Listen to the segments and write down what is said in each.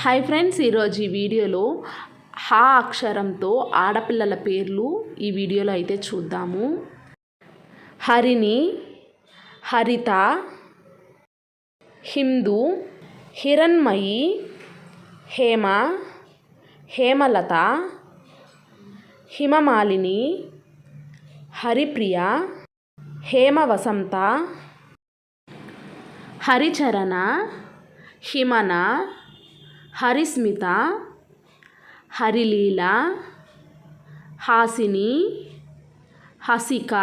Hi friends ఈరోజు ఈ వీడియోలో హా అక్షరంతో ఆడపిల్లల పేర్లు ఈ వీడియోలో అయితే చూద్దాము. హరిణి హరిత హిందూ హిరణ్మయి హేమ హేమలత హిమమాలిని హరిప్రియ హేమవసంత హరిచరణ హిమన హరిస్మిత హరిలీల హాసిని హసిక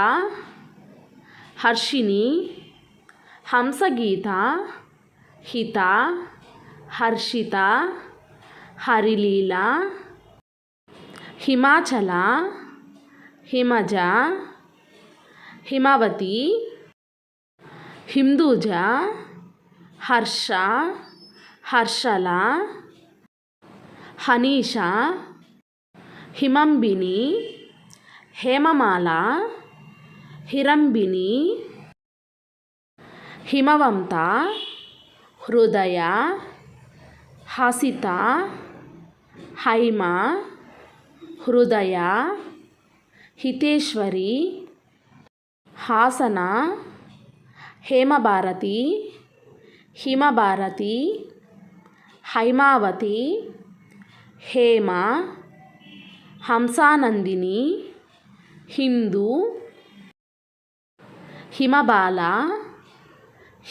హర్షిని హంసగీత హిత హర్షిత హరిలీల హిమాచల హిమజ హిమవతి హిందూజ హర్ష హర్షల హనీష హిమంబిని హేమమాల హిరంబిని హిమవంత హృదయ హసిత హైమ హృదయ హితేశ్వరి హాసన హేమభారతి హిమభారతి హైమావతి हेमा हंसानंदिनी हिंदू हिमबाला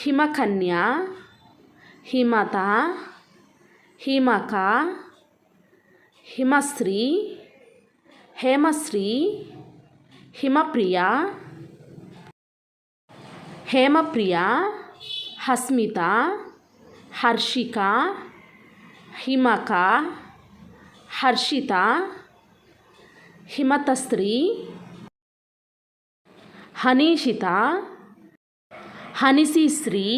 हिमकन्या हिमता हिमका हिमश्री हेमश्री हिमप्रिया हेमप्रिया हस्मिता हर्षिका हिमका హర్షిత హిమతశ్రీ హనీషిత హనిసిశ్రీ